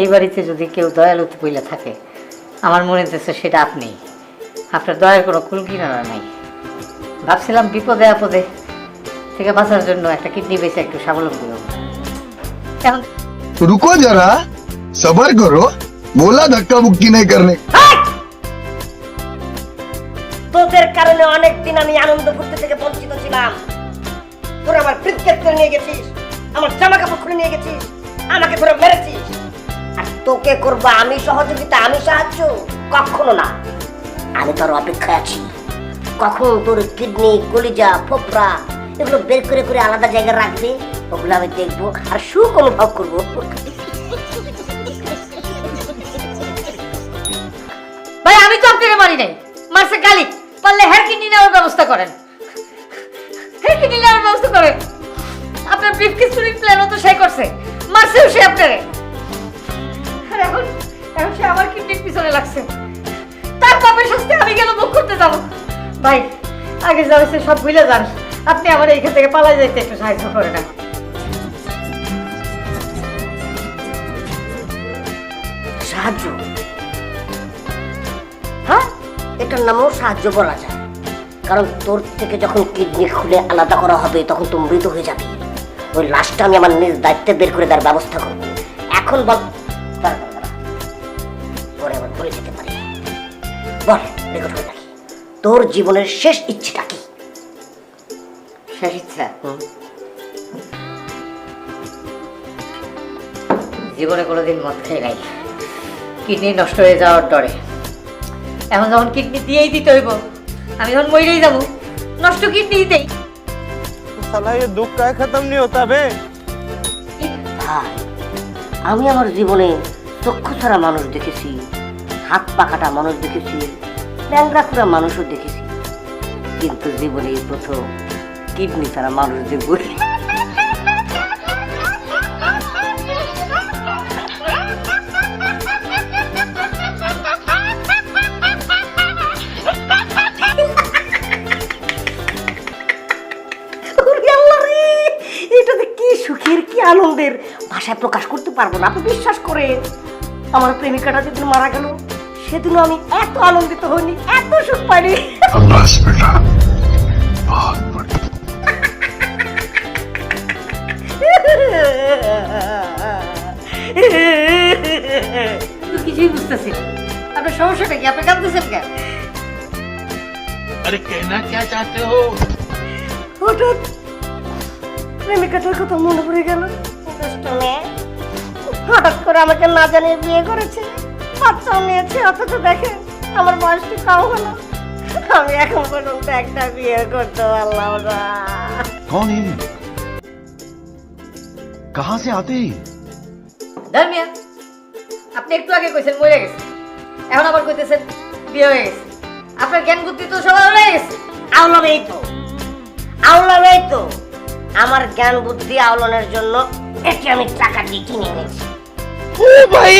এই বাড়িতে যদি কেউ দয়ালুতে পইলে থাকে আমার মনে হচ্ছে সেটা আপনি। আপনার দয়ার কোনো কুল কিনারা নাই। ভাবছিলাম বিপদে আপদে থেকে বাঁচার জন্য একটা কিডনি বেঁচে একটু স্বাবলম্বী হব। এখন রুকো যারা সবার করো। বলা ধাক্কা মুক্তি নেই করলে তোদের কারণে অনেক আমি আনন্দ ফুর্তি থেকে বঞ্চিত ছিলাম। তোরা আমার ক্রিকেট করে নিয়ে গেছিস আমার জামা কাপড় খুলে নিয়ে গেছিস আমাকে তোরা আর করব? আমি সহযোগিতা, আমি সাহায্য? কখনো না। আমি তোর অপেক্ষায় আছি। কখন তোর কিডনি, কলিজা, ফোপড়া এগুলো বের করে করে আলাদা জায়গায় রাখবে? ওগুলো আমি দেখব আর সুখ অনুভব করব। ভাই, আমি তো আপনাকে মারি নাই। মারছে কালি পারলে হেয়ার কিডনি নেওয়ার ব্যবস্থা করেন। হেয়ার কিডনি নেওয়ার ব্যবস্থা করেন। আপনার ব্রিফ কেস চুরির প্ল্যানও তো সে করছে। মারছেও সে আপনারে। তার আমি মুখ করতে যাব? ভাই, আগে সব ভুলে যান। আপনি আমার এইখান থেকে পালাই যাইতে একটু সাহায্য করে না সাহায্য? হ্যাঁ? এটার নামও সাহায্য বলা যায়। কারণ তোর থেকে যখন কিডনি খুলে আলাদা করা হবে, তখন তো মৃত হয়ে যাবে। ওই লাশটা আমি আমার নিজ দায়িত্বে বের করে দেওয়ার ব্যবস্থা করব। এখন বল। পরে আবার ভুলে যেতে বল রেকর্ড করে তোর জীবনের শেষ ইচ্ছেটা কি? শেষ ইচ্ছা? জীবনে কোনোদিন মদ খেয়ে নাই। কিডনি নষ্ট হয়ে যাওয়ার ডরে। এখন যখন কিডনি দিয়েই দিতে হইব আমি যখন মরেই যাব নষ্ট কিডনি দিতেই। সালা দুঃখ কায় খতম নি ভাই আমি আমার জীবনে চক্ষু ছাড়া মানুষ দেখেছি। হাত পা কাটা মানুষ দেখেছি ল্যাংরা মানুষও দেখেছি। কিন্তু জীবনে এই প্রথম কিডনি ছাড়া মানুষ দেখব কি আনন্দের। ভাষায় প্রকাশ করতে পারব না, আপনি বিশ্বাস করে আমার প্রেমিকাটা যেদিন মারা গেল সেদিনও আমি এত আনন্দিত হইনি এত সুখ পাইনি बस बेटा बहुत बड़ा কিন্তু কিছুই বুঝতেছি না আপনার সমস্যাটা কি আপনি কাঁদতেছেন কেন अरे कहना क्या चाहते हो হঠাৎ প্রেমিকাটার কথা মনে পড়ে গেল দুষ্ট মেয়ে। হঠাৎ করে আমাকে না জানিয়ে বিয়ে করেছে বাচ্চাও নিয়েছে অথচ দেখে আমার বয়সটি কম হলো আমি এখন পর্যন্ত একটা বিয়ে করতে পারলাম না कौन है ये? कहाँ से आते हैं ये? ধর্মিয়া আপনি একটু আগে কইছেন মরে গেছে এখন আবার কইতেছেন বিয়ে হয়ে গেছে আপনার জ্ঞান বুদ্ধি তো সবাই হয়ে গেছে আওলামেই তো আওলামেই তো আমার জ্ঞান বুদ্ধি আওলানের জন্য এটি আমি টাকা দিয়ে কিনে এনেছি ओ भाई